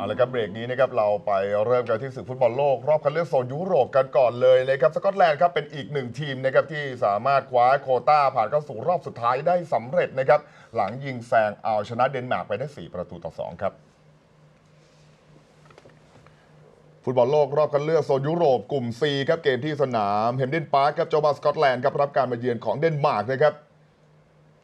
เอาละครับเบรกนี้นะครับเราไปเริ่มกันที่ศึกฟุตบอลโลก รอบคัดเลือกโซนยุโรปกันก่อนเลยนะครับสกอตแลนด์ครับเป็นอีกหนึ่งทีมนะครับที่สามารถคว้าโคต้าผ่านเข้าสู่รอบสุดท้ายได้สำเร็จนะครับหลังยิงแซงเอาชนะเดนมาร์กไปได้ 4 ประตูต่อ 2 ครับฟุตบอลโลกรอบคัดเลือกโซนยุโรปกลุ่ม C ครับเกมที่สนามเฮมเดนพาร์คครับเจ้าบ้านสกอตแลนด์ครับรับการมาเยือนของเดนมาร์กนะครับ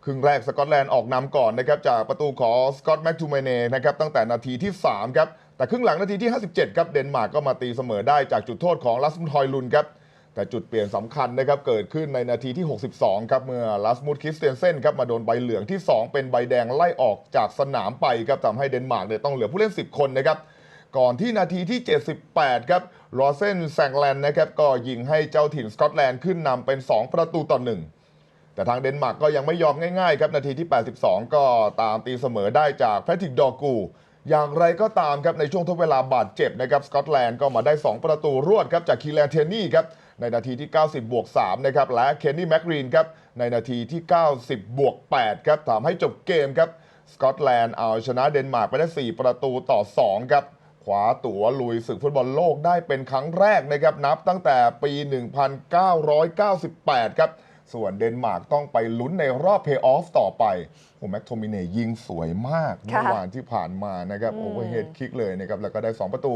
ครึ่งแรกสกอตแลนด์ออกนำก่อนนะครับจากประตูของสกอตแม็กทูเมเน่นะครับตั้งแต่นาทีที่ 3 ครับ แต่ครึ่งหลังนาทีที่ 57 ครับเดนมาร์กก็มาตีเสมอได้จากจุดโทษของลัสมุทอยลุนครับแต่จุดเปลี่ยนสำคัญนะครับเกิดขึ้นในนาทีที่ 62 ครับ เมื่อลัสมุดคริสเตียนเซนครับมาโดนใบเหลืองที่ 2 เป็นใบแดงไล่ออกจากสนามไปครับทำให้เดนมาร์กเนี่ยต้องเหลือผู้เล่น 10 คนนะครับก่อนที่นาทีที่ 78 ครับรอเซนแซงแลนด์นะครับก็ยิงให้เจ้าถิ่นสกอตแลนด์ขึ้นนำเป็น 2 ประตูต่อ1 แต่ทางเดนมาร์กก็ยังไม่ยอมง่ายๆครับนาทีที่ 82 ก็ตามตีเสมอได้จากแพทริกดอร์กู อย่างไรก็ตามครับในช่วงทดเวลาบาดเจ็บนะครับสกอตแลนด์ก็มาได้ 2 ประตูรวดครับจากคีแลนเทนนี่ครับในนาทีที่ 90 บวก 3 นะครับ และเคนนี่แมกรีนครับในนาทีที่ 90 บวก 8 ครับทำให้จบเกมครับสกอตแลนด์เอาชนะเดนมาร์กไปได้ 4 ประตูต่อ 2 ครับคว้าตั๋วลุยศึกฟุตบอลโลกได้เป็นครั้งแรกนะครับนับตั้งแต่ปี 1998 ครับ ส่วนเดนมาร์กต้องไปลุ้นในรอบเพย์ออฟต่อไปโอ้แม็กโทมิเน่ยิงสวยมากค่ะเมื่อวานที่ผ่านมานะครับอืมโอเวอร์เฮดคิกเลยนะครับ แล้วก็ได้ 2 ประตู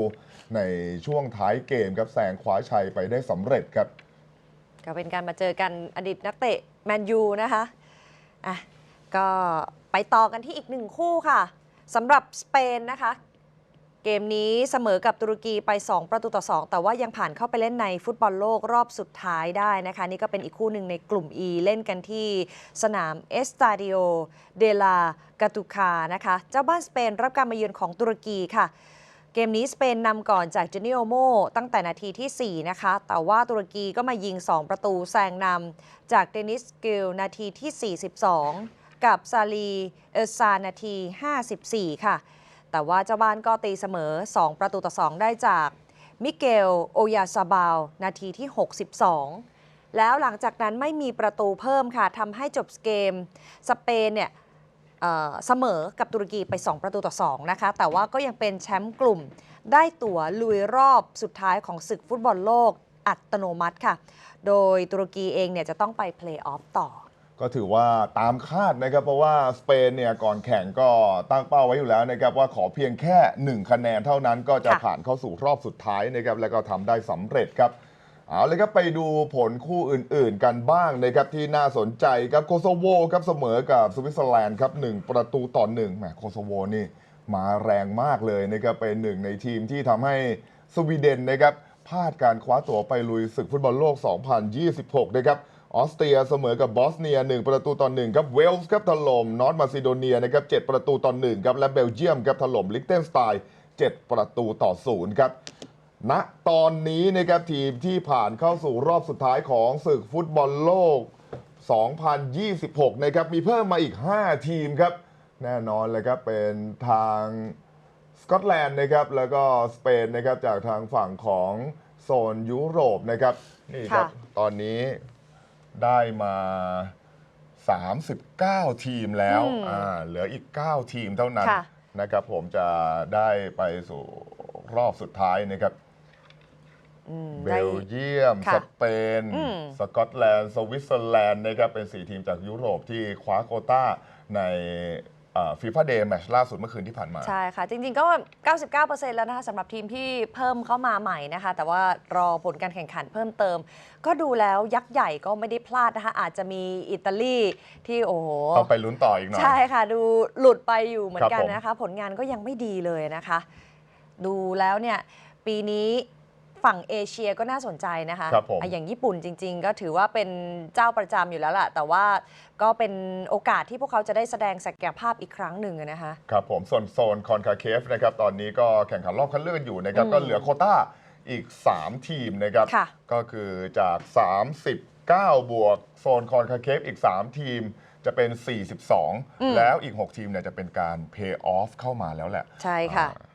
ในช่วงท้ายเกมครับแซงคว้าชัยไปได้สำเร็จครับ ก็เป็นการมาเจอกันอดีตนักเตะแมนยูนะคะอะก็ไปต่อกันที่อีกหนึ่งคู่ค่ะสำหรับสเปนนะคะ เกมนี้เสมอกับตุรกีไป 2 ประตูต่อ 2 แต่ว่ายังผ่านเข้าไปเล่นในฟุตบอลโลกรอบสุดท้ายได้นะคะ นี่ก็เป็นอีกคู่หนึ่งในกลุ่ม E เล่นกันที่สนามเอสตาดิโอเดลากาตูคานะคะ เจ้าบ้านสเปนรับการมาเยือนของตุรกีค่ะ เกมนี้สเปนนำก่อนจากเจเนโอโมตั้งแต่นาทีที่ 4 นะคะ แต่ว่าตุรกีก็มายิง 2 ประตูแซงนำจากเดนิสกิลนาทีที่ 42 กับซาลีเอซานาที 54 ค่ะ แต่ว่าเจ้าบ้านก็ตีเสมอ 2 ประตูต่อ 2 ได้จากมิเกลโอยาซาบาล นาทีที่ 62 แล้วหลังจากนั้นไม่มีประตูเพิ่มค่ะทำให้จบเกม สเปนเนี่ยเอ่อเสมอกับตุรกีไป 2 ประตูต่อ 2 นะคะ แต่ว่าก็ยังเป็นแชมป์กลุ่ม ได้ตั๋วลุยรอบสุดท้ายของศึกฟุตบอลโลกอัตโนมัติค่ะ โดยตุรกีเองเนี่ยจะต้องไปเพลย์ออฟต่อ ก็ถือว่าตามคาดนะครับ เพราะว่าสเปนเนี่ยก่อนแข่งก็ตั้งเป้าไว้อยู่แล้วนะครับว่าขอเพียงแค่ 1 คะแนนเท่านั้นก็จะค่ะผ่านเข้าสู่รอบสุดท้ายนะครับแล้วก็ทำได้สำเร็จครับเอาเลยครับไปดูผลคู่อื่นๆกันบ้างนะครับที่น่าสนใจครับโคโซโวครับเสมอกับสวิตเซอร์แลนด์ครับหนึ่งประตูต่อหนึ่งแหมโคโซโวนี่มาแรงมากเลยนะครับเป็นหนึ่งในทีมที่ทำให้สวีเดนนะครับพลาดการคว้าตั๋วไปลุยศึกฟุตบอลโลก 2026 นะครับ ออสเตรียเสมอกับบอสเนีย 1 ประตูต่อ1ครับเวลส์ครับถล่มนอร์ทมาซิโดเนียนะครับ7ประตูต่อ1ครับและเบลเยียมครับถล่มลิกเทนสไตน์7ประตูต่อ0ครับณตอนนี้นะครับทีมที่ผ่านเข้าสู่รอบสุดท้ายของศึกฟุตบอลโลก 2026 นะครับมีเพิ่มมาอีก 5 ทีมครับ แน่นอนเลยครับเป็นทางสกอตแลนด์นะครับแล้วก็สเปนนะครับจากทางฝั่งของโซนยุโรปนะครับนี่ครับค่ะตอนนี้ ได้มา 39 ทีมแล้วอืมอ่าเหลืออีก 9 ทีมเท่านั้นค่ะ นะครับผมจะได้ไปสู่รอบสุดท้ายนะครับ อืมเบได้ ลเยียม ค่ะสเปน อืมสกอตแลนด์ สวิตเซอร์แลนด์นะครับเป็น 4 ทีมจากยุโรปที่คว้าโควต้าใน ฟีฟ่าเดย์แมชล่าสุดเมื่อคืนที่ผ่านมา ใช่ค่ะ จริงๆ ก็ 99%แล้วนะคะสำหรับทีมที่เพิ่มเข้ามาใหม่นะคะ แต่ว่ารอผลการแข่งขันเพิ่มเติม ก็ดูแล้วยักษ์ใหญ่ก็ไม่ได้พลาดนะคะ อาจจะมีอิตาลีที่โอ้โหต้องไปลุ้นต่ออีกหน่อย ใช่ค่ะ ดูหลุดไปอยู่เหมือนกันครับผมนะคะ ผลงานก็ยังไม่ดีเลยนะคะ ดูแล้วเนี่ยปีนี้ ฝั่งเอเชียก็น่าสนใจนะคะครับผม อะอย่างญี่ปุ่นจริง ๆ ก็ถือว่าเป็นเจ้าประจำอยู่แล้วล่ะ แต่ว่าก็เป็นโอกาสที่พวกเขาจะได้แสดงศักยภาพอีกครั้งหนึ่งอะนะคะ ครับผมส่วนโซนคอนคาเคฟนะครับตอนนี้ก็แข่งขันรอบคัดเลือกกันอยู่นะครับ อืมก็เหลือโควต้าอีก 3 ทีมนะครับ ค่ะ ก็คือจาก 39 บวกโซนคอนคาเคฟอีก 3 ทีมจะเป็นอืม42 แล้วอีก 6 ทีมเนี่ยจะเป็นการเพย์ออฟเข้ามาแล้วแหละใช่ค่ะ อ่า